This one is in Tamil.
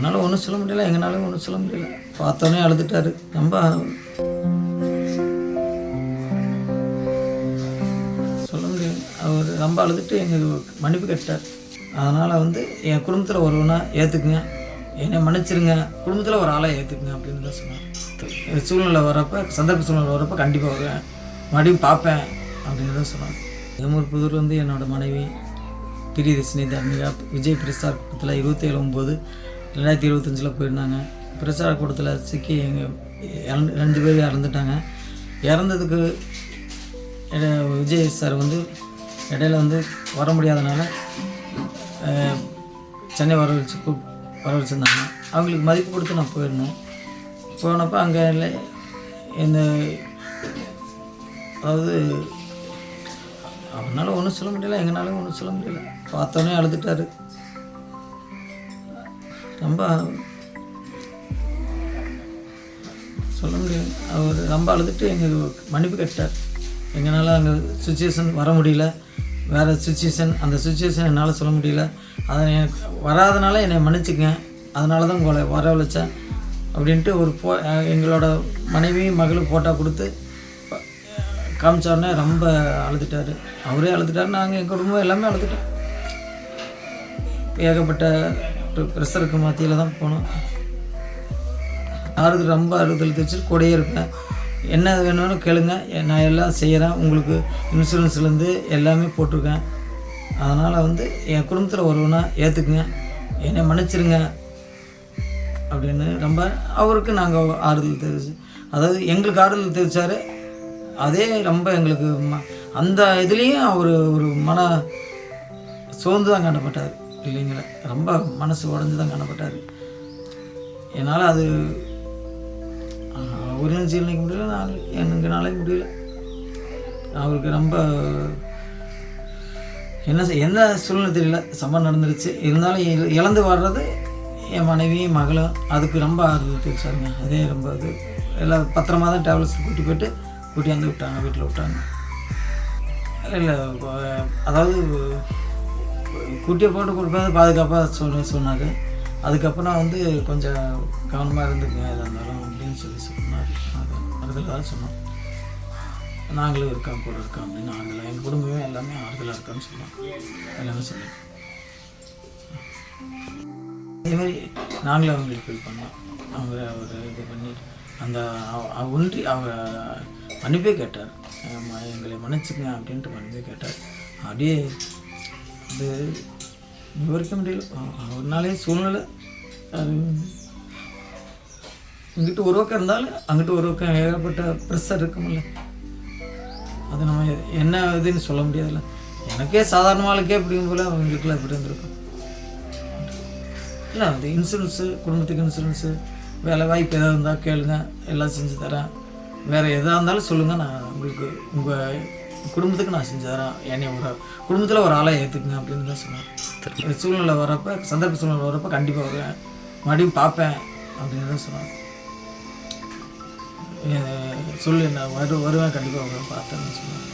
அவனால ஒன்றும் சொல்ல முடியல எங்கனாலும் ஒன்றும் சொல்ல முடியல. பார்த்தோன்னே அழுதுட்டாரு. ரொம்ப சொல்ல முடியாது அவர் ரொம்ப அழுதுட்டு எங்களுக்கு மன்னிப்பு கேட்டார் அதனால் வந்து என் குடும்பத்தில் ஒருவனா ஏற்றுக்குங்க என்னை மன்னிச்சிருங்க. குடும்பத்தில் ஒரு ஆளாக ஏற்றுக்குங்க அப்படின்னு தான் சொன்னார். சூழ்நிலை வரப்போ சந்தர்ப்ப சூழ்நிலை வரப்போ கண்டிப்பாக வருவேன். மறுபடியும் பார்ப்பேன் அப்படின்னு தான் சொன்னார். எமூர் புதூர் வந்து என்னோட மனைவி பிரியதர்ஷினி தர்மிகா விஜய் பிரசார் கூட்டத்தில் இருபத்தேழு ஒம்பது ரெண்டாயிரத்தி இருபத்தஞ்சில் போயிருந்தாங்க. பிரசார கூட்டத்தில் சிக்கி எங்கள் இறந்து ரெண்டு பேர் இறந்துட்டாங்க. இறந்ததுக்கு விஜய் சார் வந்து இடையில வந்து வர முடியாதனால சென்னை வர வச்சு கூப் வர வச்சுருந்தாங்க அவங்களுக்கு மதிப்பு கொடுத்து நான் போயிருந்தேன். போனப்போ அங்கே இந்த அதாவது அவனால் ஒன்றும் சொல்ல முடியல. எங்களாலும் ஒன்றும் சொல்ல முடியல. பார்த்தோன்னே அழுதுட்டார். ரொம்ப சொல்ல முடியாது. அவர் ரொம்ப அழுதுட்டு எங்கள் மன்னிப்பு கேட்டார் எங்களால் அங்கே சுச்சுவேஷன் வர முடியல. வேறு சுச்சுவேஷன் அந்த சுச்சுவேஷன் என்னால் சொல்ல முடியல. அதை எனக்கு வராதனால என்னை மன்னிச்சுக்கங்க. அதனால தான் உங்களை வரவழைச்சேன் அப்படின்ட்டு ஒரு போ எங்களோட மனைவி மகளும் ஃபோட்டோ கொடுத்து காமிச்சோடனே காமிச்ச உடனே ரொம்ப அழுதுட்டார். அவரே அழுதுட்டார் நாங்கள் எங்கள் குடும்பம் எல்லாமே அழுதுட்டோம். ஏகப்பட்ட ப்ரெஷருக்கு மத்தியில் தான் போனோம் ஆறுதல் ரொம்ப ஆறுதல் தெரிச்சு கூடயே இருப்பேன். என்ன வேணும்னு கேளுங்க. நான் எல்லாம் செய்கிறேன் உங்களுக்கு இன்சூரன்ஸ்லேருந்து எல்லாமே போட்டிருக்கேன். அதனால் வந்து என் குடும்பத்தில் ஒருவனா ஏற்றுக்குங்க என்னை மன்னிச்சிருங்க. அப்படின்னு ரொம்ப அவருக்கு நாங்கள் ஆறுதல் தெரிவிச்சு அதாவது எங்களுக்கு ஆறுதல் தெரிவித்தார் அதே ரொம்ப எங்களுக்கு ம- அந்த இதுலேயும் அவர் ஒரு மன சோர்ந்து தான் காணப்பட்டார். பிள்ளைங்களை ரொம்ப மனசு உடஞ்சு தான் காணப்பட்டார். என்னால் அது அவர்களும் ஜீரணிக்க முடியல நான் எங்கனாலே முடியல. அவருக்கு ரொம்ப என்ன செய்- என்ன சூழ்நிலை தெரியல சம்பவம் நடந்துருச்சு. இருந்தாலும் இழந்து வர்றது என் மனைவி மகளும். அதுக்கு ரொம்ப ஆறுதல் தெரிவிச்சாருங்க. அதே ரொம்ப இது எல்லாம் பத்திரமா தான் டேப்லெட்ஸ் கூட்டி போயிட்டு கூட்டியாந்து விட்டாங்க வீட்டில் விட்டாங்க. இல்லை அதாவது குட்டியை போட்டு கொடுப்பது பாதுகாப்பாக சொல்ல சொன்னார். அதுக்கப்புறம் வந்து கொஞ்சம் கவனமாக இருந்துக்குங்க எதாக இருந்தாலும் அப்படின்னு சொல்லி சொன்னார். அது ஆறுதலாக தான் சொன்னோம். நாங்களும் இருக்கோம் கூட இருக்கோம் அப்படின்னு ஆறுதலாக எங்கள் குடும்பமே எல்லாமே ஆறுதலாக இருக்கான்னு சொன்னோம் எல்லாமே சொன்னோம் அதே மாதிரி நாங்களும் அவங்களுக்கு ஃபீல் பண்ணோம். அவங்க அவர் இது பண்ணி அந்த அவ- அவ ஒன்றி அவர் மன்னிப்பே கேட்டார். "ம- எங்களை மன்னிச்சுங்க அப்படின்ட்டு மன்னிப்பே கேட்டார். அப்படியே அது விவரிக்க முடியல. அவ- அவர்னாலே சூழ்நிலை அது இங்கிட்டு ஒரு பக்கம் இருந்தாலும் அங்கிட்டு ஒரு பக்கம் ஏகப்பட்ட ப்ரெஷர் இருக்குமில்ல அது நம்ம என்ன இதுன்னு சொல்ல முடியாதுல்ல. எனக்கே சாதாரண ஆளுக்கே அப்படிங்கும் போல அவங்களுக்குலாம் எப்படி இருந்திருக்கும். இல்லை அது இன்சூரன்ஸு குடும்பத்துக்கு இன்சூரன்ஸு வேலை வாய்ப்பு எதாவது இருந்தால் கேளுங்க எல்லாம் செஞ்சு தரேன். வேறு எதாக இருந்தாலும் சொல்லுங்கள் நான் உங்களுக்கு உங்கள் குடும்பத்துக்கு நான் செஞ்சு தரேன் என்னை ஒரு குடும்பத்தில் ஒரு ஆளை ஏற்றுக்குங்க அப்படின்னு தான் சொன்னார். சூழ்நிலை வரப்போ சந்தர்ப்ப சூழ்நிலை வரப்போ கண்டிப்பாக வருவேன் மறுபடியும் பார்ப்பேன் அப்படின்னு தான் சொன்னார். சொல்லு நான் வரு வருவேன் கண்டிப்பாக வருவேன் பார்த்தேன்னு சொன்னார்.